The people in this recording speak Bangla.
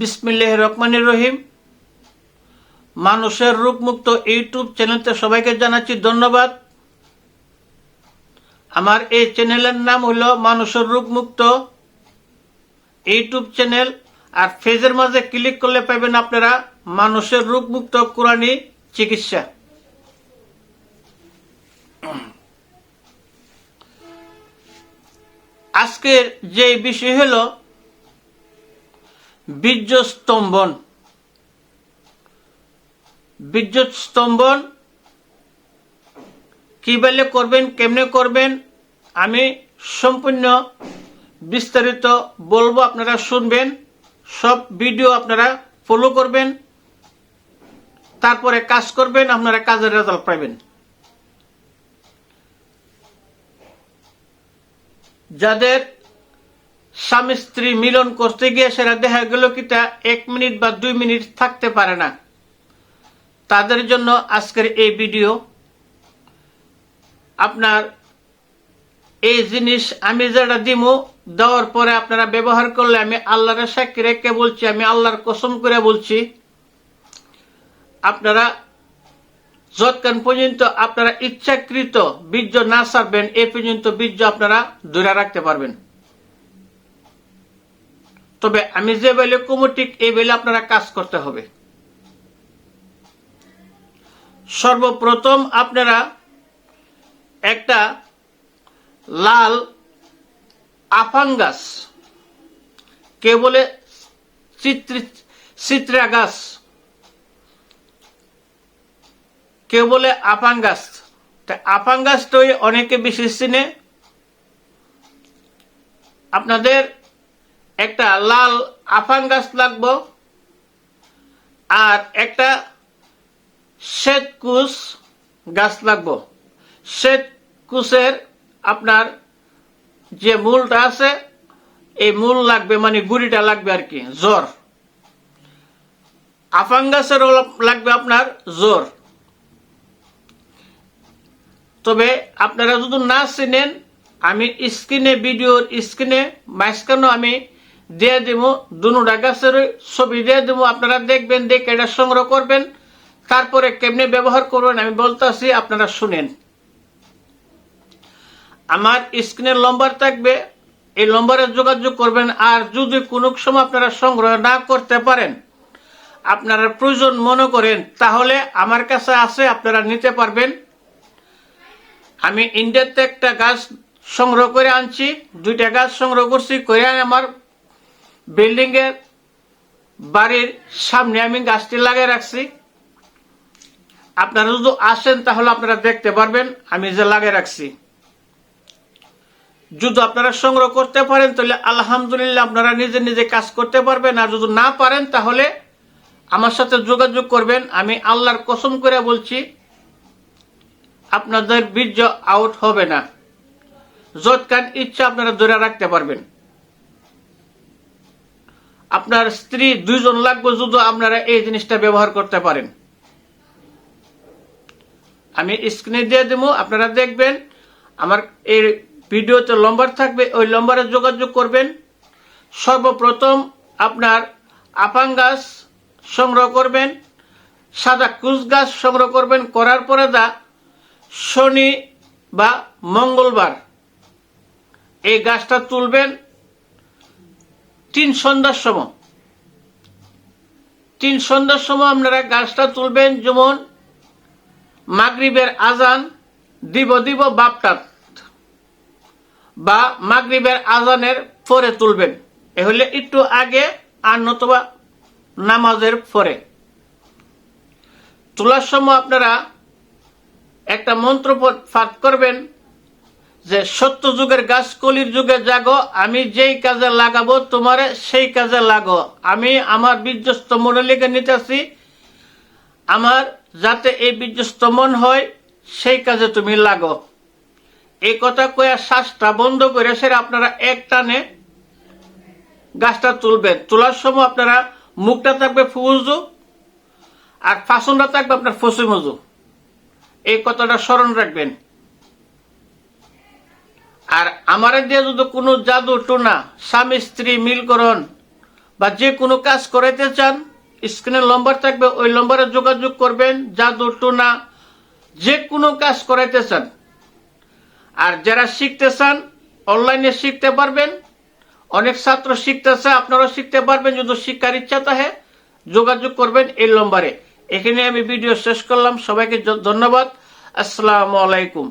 বিসমিল্লাহ রহমানির রহিম। মানুষের রূপমুক্ত ইউটিউব চ্যানেলতে সবাইকে জানাচ্ছি ধন্যবাদ। আমার এই চ্যানেলের নাম হলো মানুষের রূপমুক্ত ইউটিউব চ্যানেল। আর ফেজের মাঝে ক্লিক করলে পাবেন আপনারা মানুষের রূপমুক্ত কোরআনী চিকিৎসা। আজকের যে বিষয় হলো বীর্য স্তম্ভন বীর্য স্তম্ভন কি বেলে করবেন, কেমনে করবেন, আমি সম্পূর্ণ বিস্তারিত বলব, আপনারা শুনবেন, সব ভিডিও আপনারা ফলো করবেন, তারপরে কাজ করবেন, আপনারা কাজের রেজাল্ট পাবেন যাদের স্বামী স্ত্রী মিলন করতে গিয়ে সেটা দেখা গেল কি তা এক মিনিট বা দুই মিনিট থাকতে পারে না। তাদের জন্য আজকের এই ভিডিও। আপনার এই জিনিস আমি যেটা দিমু, দেওয়ার পরে আপনারা ব্যবহার করলে আমি আল্লাহর সাক্ষী রেখে বলছি, আমি আল্লাহর কসম করে বলছি, আপনারা যতক্ষণ পর্যন্ত আপনারা ইচ্ছাকৃত বীর্য না সারবেন, এ পর্যন্ত বীর্য আপনারা ধরে রাখতে পারবেন। তবে আমি যে বেলে কুমুটিক এই বেলে আপনারা কাজ করতে হবে। সর্বপ্রথম আপনারা একটা লাল আফাং গাছ কে বলে চিত্রি গাছ কেউ বলে গাছ তা অনেকে বেশি চিনে। আপনাদের একটা লাল আফাং গাছ লাগবো, আর একটা শ্বেত কুশ গাছ লাগবো। শ্বেত কুশের আপনার যে মূলটা আছে, এই মূল লাগবে মানে গুড়িটা লাগবে আর কি, জ্বর। আফাং গাছেরও লাগবে আপনার জ্বর। তবে আপনারা যদি না চিনেন, আমি স্ক্রিনে, ভিডিওর স্ক্রিনে মাঝখানেও আমি দিয়ে দিব দুটা গাছের ছবি দিয়ে দিব আপনারা দেখবেন, দেখে এটা সংগ্রহ করবেন। তারপরে কেমনি ব্যবহার করবেন আমি বলতেছি, আপনারা শুনেন। আমার স্ক্রিনের নম্বর থাকবে, এই নম্বরে যোগাযোগ করবেন। আর যদি কোনো সময় আপনারা সংগ্রহ না করতে পারেন, আপনারা প্রয়োজন মনে করেন, তাহলে আমার কাছে আছে, আপনারা নিতে পারবেন। আমি ইন্ডিয়াতে একটা গাছ সংগ্রহ করে আনছি, দুইটা গাছ সংগ্রহ করছি, করে আমার বিল্ডিং এর বাড়ির সামনে আমি গাছটি লাগিয়ে রাখছি। আপনারা যদি আসেন তাহলে আপনারা দেখতে পারবেন আমি যে লাগিয়ে রাখছি। যদি আপনারা সংগ্রহ করতে পারেন তাহলে আলহামদুলিল্লাহ আপনারা নিজে নিজে কাজ করতে পারবেন। আর যদি না পারেন তাহলে আমার সাথে যোগাযোগ করবেন। আমি আল্লাহর কসম করে বলছি, আপনাদের বীর্য আউট হবে না। যৎকান ইচ্ছা আপনারা ধরে রাখতে পারবেন। আপনার স্ত্রী দুইজন লাগবে যদি আপনারা এই জিনিসটা ব্যবহার করতে পারেন। আমি স্ক্রিনে দিয়ে দেবো আপনারা দেখবেন। আমার এই ভিডিওতে লম্বার থাকবে, ওই লম্বারে যোগাযোগ করবেন। সর্বপ্রথম আপনার আপাং গাছ সংগ্রহ করবেন, সাদা কুচ গাছ সংগ্রহ করবেন, করার পরে দা শনি বা মঙ্গলবার এই গাছটা তুলবেন তিন সন্ধ্যার সময়। তিন সন্ধ্যার সময় আপনারা গাছটা তুলবেন, যেমন মাগরিবের আজান, দিব দিব বাপটাত বা মাগরিবের আজানের পরে তুলবেন। এ হলে একটু আগে আর নতুবা নামাজের পরে। তোলার সময় আপনারা একটা মন্ত্র পাঠ করবেন যে সত্য যুগের গাছ কলির যুগে জাগো, আমি যেই কাজে লাগাবো, তোমারে সেই কাজে লাগো। আমি আমার বীর্যস্ত মনোলিকে নিতেছি। আমার যাতে এই বীর্যস্ত মন হয়, সেই কাজে তুমি লাগো। এই কথা কয়ে শ্বাসটা বন্ধ করে সেটা আপনারা এক টানে গাছটা তুলবেন। তোলার সময় আপনারা মুখটা থাকবে ফুজু আর ফাসনটা থাকবে আপনার ফসি মজু এই কথাটা স্মরণ রাখবেন। আর আমার দিয়ে যদি কোনো জাদু টোনা স্বামী, স্ত্রী মিলকরণ বা যে কোনো কাজ করাইতে চান, স্ক্রিনে নম্বর থাকবে, ওই নম্বরে যোগাযোগ করবেন, জাদু টুনা যে কোনো কাজ করাইতে চান। আর যারা শিখতে চান, অনলাইনে শিখতে পারবেন। অনেক ছাত্র শিখতেছে আপনারাও শিখতে পারবেন, যদি শিক্ষার ইচ্ছা থাকে, যোগাযোগ করবেন এই নম্বরে। এখানে আমি ভিডিও শেষ করলাম, সবাইকে ধন্যবাদ। আসসালামু আলাইকুম।